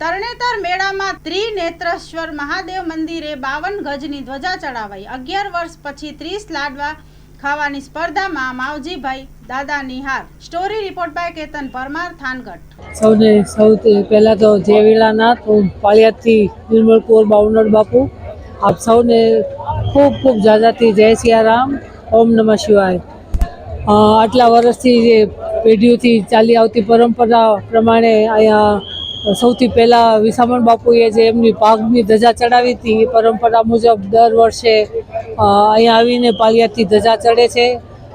તરણેતર મેળામાં ત્રિનેત્રેશ્વર મહાદેવ મંદિરે બાવન ગજની ધ્વજા ચડાવાઈ. અગિયાર વર્ષ પછી ત્રીસ લાડવા ખાવાની સ્પર્ધામાં માવજીભાઈ દાદા Nihar. Story report by Ketan Parmar, Thangadh. સૌને સૌથી પહેલાં તો જય વિલાનાથ હું પાળિયાદથી નિર્મલ કુંવર બાવનડ બાપુ. આપ સૌને ખૂબ ખૂબ જાજાથી જય સિયારામ. ઓમ નમઃ શિવાય. આટલા વર્ષથી જે પેઢીઓથી ચાલી આવતી પરંપરા પ્રમાણે અહીંયા સૌથી પહેલાં વિસામણ બાપુએ જે એમની પાઘની ધજા ચડાવી હતી, એ પરંપરા મુજબ દર વર્ષે અહીંયા આવીને પાલિયાથી ધજા ચડે છે.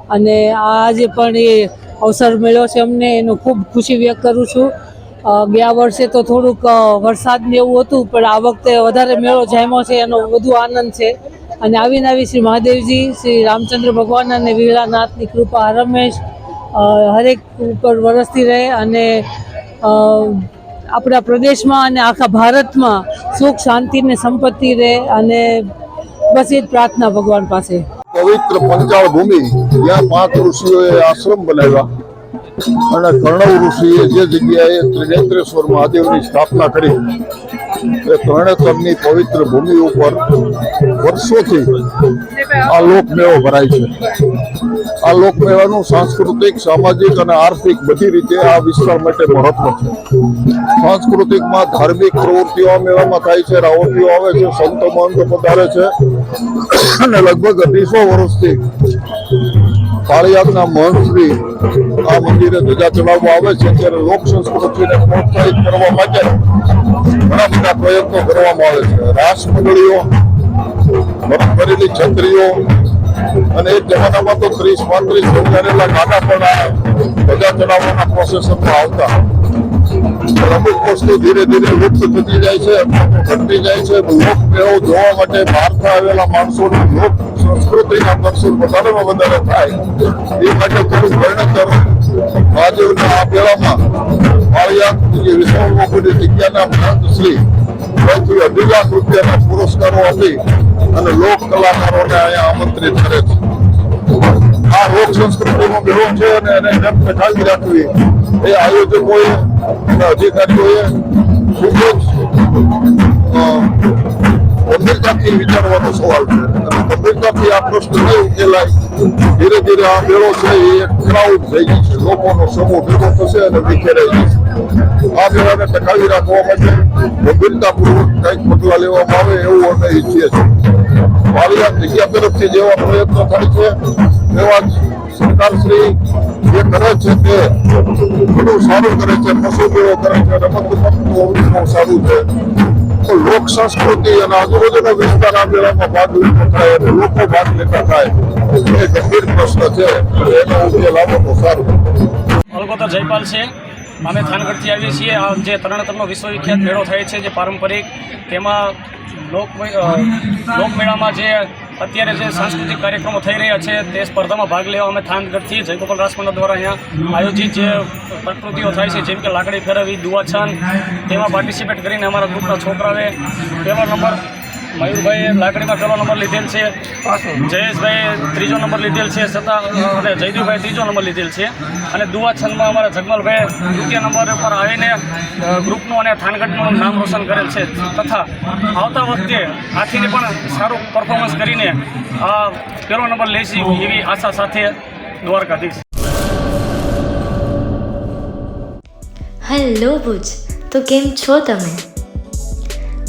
અને આજે પણ એ અવસર મળ્યો છે અમને, એનો ખૂબ ખુશી વ્યક્ત કરું છું. ગયા વર્ષે તો થોડુંક વરસાદને એવું હતું, પણ આ વખતે વધારે મેળો જામ્યો છે, એનો વધુ આનંદ છે. અને આવીને આવી શ્રી મહાદેવજી, શ્રી રામચંદ્ર ભગવાન અને વિલાનાથની કૃપા હરમેશ હરેક ઉપર વરસતી રહે અને આપણા પ્રદેશમાં અને આખા ભારતમાં સુખ, શાંતિ ને સંપત્તિ રહે અને બસ એ જ પ્રાર્થના ભગવાન પાસે. પવિત્ર પંચાળ ભૂમિ જ્યાં પાંચ ઋષિઓએ આશ્રમ બનાવ્યા અને કર્ણવ ઋષિએ જે જગ્યાએ ત્રિનેત્રેશ્વર મહાદેવની સ્થાપના કરી એ ત્રણેતરની પવિત્ર ભૂમિ ઉપર વર્ષોથી આ લોકમેળો ભરાય છે. આ લોકમેળાનું સાંસ્કૃતિક, સામાજિક અને આર્થિક બધી રીતે આ વિસ્તાર માટે મહત્વ છે. સાંસ્કૃતિકમાં ધાર્મિક પ્રવૃત્તિઓ આ મેળામાં થાય છે રાવટીઓ આવે છે, સંતો મહંતો પધારે છે. અને લગભગ અઢીસો વર્ષથી પાળિયાદના મહંતશ્રી આ મંદિરે ધજા ચડાવવામાં આવે છે, ત્યારે લોક સંસ્કૃતિને પ્રોત્સાહિત કરવા માટે ઘણા બધા પ્રયત્નો કરવામાં આવે છે. રાસ મંડળીઓ ભરેલી છત્રીઓ અને એક જમાનામાં તો ત્રીસ, પાંત્રીસ રહેલા નાના પણ આ ધજા ચડાવવાના પ્રોસેસરમાં આવતા. અમુક વસ્તુ ધીરે ધીરે લુપ્ત થતી જાય છે ઘટતી જાય છે. લોક મેળો જોવા માટે બહારથી આવેલા માણસોની લોક પુરસ્કારો આપી અને લોક કલાકારોને અહીંયા આમંત્રિત કરે છે. આ લોક સંસ્કૃતિનો મેળો છે અને એને જેમ ટકાવી રાખવી. એ આયોજકોએ અને અધિકારીઓએ ખૂબ જ વિચારવાનો સવાલ છે. અને આ પ્રશ્ન નહીં ઉકેલાય ધીરે ધીરે આ મેળો છે એ ક્રાઉડ થઈ ગઈ છે. લોકોનો સમૂહ ભેગો થશે અને વિખેરાઈ જશે. આ મેળાને ટકાવી રાખવા માટે ગંભીરતાપૂર્વક કંઈક પગલાં લેવામાં આવે એવું અમે ઈચ્છીએ છીએ. વાલિયાત જગ્યા તરફથી જેવા પ્રયત્નો થાય છે, એવા જ સરકારશ્રી જે કરે છે તે ઘણું સારું કરે છે પશુ મેળો કરે છે રમત ગમતનું સારું છે. તો લોક સંસ્કૃતિ અને આજુબાજુનો વિસ્તાર આ મેળામાં ભાગ લેતો થાય અને લોકો ભાગ લેતા થાય. એ ગંભીર પ્રશ્ન છે. એનો ઉકેલ આપો તો સારું. અલગોતર જયપાલ છે. અમે થાનગઢથી આવીએ છીએ. આ જે તરણતરનો વિશ્વવિખ્યાત મેળો થાય છે, જે પારંપરિક, તેમાં લોક લોકમેળામાં જે અત્યારે જે સાંસ્કૃતિક કાર્યક્રમો થઈ રહ્યા છે, તે સ્પર્ધામાં ભાગ લેવા અમે થાનગઢથી જયગોપાલ રાજપંડા દ્વારા અહીંયા આયોજિત જે પ્રકૃતિઓ થાય છે, જેમ કે લાકડી ફેરવવી, દુવાછાન, તેમાં પાર્ટિસિપેટ કરીને અમારા ગ્રુપના છોકરાઓએ પહેલો નંબર મયુરભાઈએ લાકડીમાં પહેલો નંબર લીધેલ છે. જયેશભાઈએ ત્રીજો નંબર લીધેલ છે. છતાં અને જયદીપભાઈ ત્રીજો નંબર લીધેલ છે. અને દુવા છંદમાં અમારા જગમલભાઈ દ્વિતીય નંબર પર આવીને ગ્રુપનું અને થાનગઢનું નામ રોશન કરેલ છે. તથા આવતા વખતે આથીને પણ સારું પરફોર્મન્સ કરીને આ પહેલો નંબર લેશી એવી આશા સાથે દ્વારકાધીશ. હેલો ભુજ, તો કેમ છો તમે?